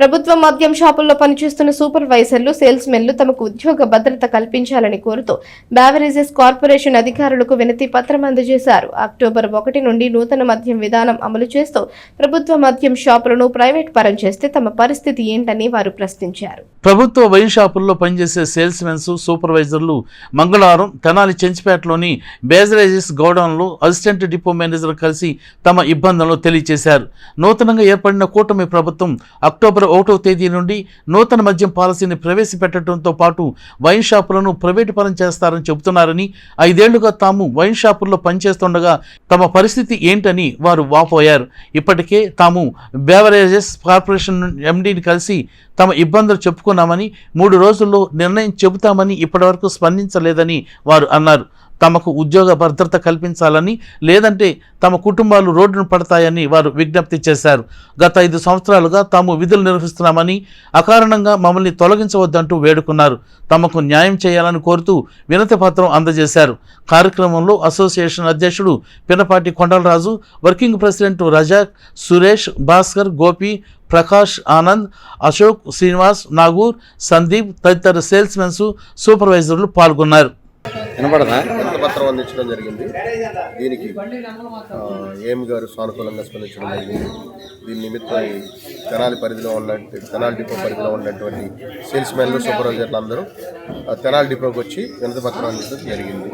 ప్రభుత్వ మద్యం షాపుల్లో పనిచేస్తున్న సూపర్వైజర్లు సేల్స్ మెన్లు తమకు ఉద్యోగ భద్రత కల్పించాలని కోరుతూ బ్యావరేజెస్ కార్పొరేషన్ అధికారులకు వినతి పత్రం అందజేశారు. అక్టోబర్ ఒకటి నుండి నూతన మద్యం విధానం అమలు చేస్తూ ప్రభుత్వ మద్యం షాపులను ప్రైవేట్ పరం చేస్తే తమ పరిస్థితి ఏంటని వారు ప్రశ్నించారు. ప్రభుత్వ వైన్ షాపుల్లో పనిచేసే సేల్స్ మెన్స్ సూపర్వైజర్లు మంగళవారం తెనాలి చెంచిపేటలోని బేజరైజెస్ గోడౌన్లో అసిస్టెంట్ డిపో మేనేజర్ కలిసి తమ ఇబ్బందులను తెలియజేశారు నూతనంగా ఏర్పడిన కూటమి ప్రభుత్వం అక్టోబర్ ఒకటో తేదీ నుండి నూతన మద్యం పాలసీని ప్రవేశపెట్టడంతో పాటు వైన్ షాపులను ప్రైవేటు పరం చేస్తారని చెబుతున్నారని ఐదేళ్ళుగా తాము వైన్ షాపుల్లో పనిచేస్తుండగా తమ పరిస్థితి ఏంటని వారు వాపోయారు. ఇప్పటికే తాము బేవరేజెస్ కార్పొరేషన్ ఎండీని కలిసి తమ ఇబ్బందులు చెప్పుకున్నామని మూడు రోజుల్లో నిర్ణయం చెబుతామని ఇప్పటివరకు స్పందించలేదని వారు అన్నారు. తమకు ఉద్యోగ భద్రత కల్పించాలని లేదంటే తమ కుటుంబాలు రోడ్డును పడతాయని వారు విజ్ఞప్తి చేశారు. గత ఐదు సంవత్సరాలుగా తాము విధులు నిర్వహిస్తున్నామని అకారణంగా మమ్మల్ని తొలగించవద్దంటూ వేడుకున్నారు. తమకు న్యాయం చేయాలని కోరుతూ వినతి పత్రం అందజేశారు. కార్యక్రమంలో అసోసియేషన్ అధ్యక్షుడు పినపాటి కొండలరాజు వర్కింగ్ ప్రెసిడెంట్ రజాక్ సురేష్ భాస్కర్ గోపి ప్రకాష్ ఆనంద్ అశోక్ శ్రీనివాస్ నాగూర్ సందీప్ తదితర సేల్స్మెన్స్ సూపర్వైజర్లు పాల్గొన్నారు. వినపడదా? పత్రం అందించడం జరిగింది దీనికి ఏమి గారు సానుకూలంగా స్పందించడం జరిగింది? దీని నిమిత్తం తెనాలి పరిధిలో ఉన్న తెనాలి డిపో పరిధిలో ఉన్నటువంటి సేల్స్ మెన్లు సూపర్వైజర్లు అందరూ ఆ, తెనాలి డిపోకి వచ్చి వినతి పత్రం అందించడం జరిగింది.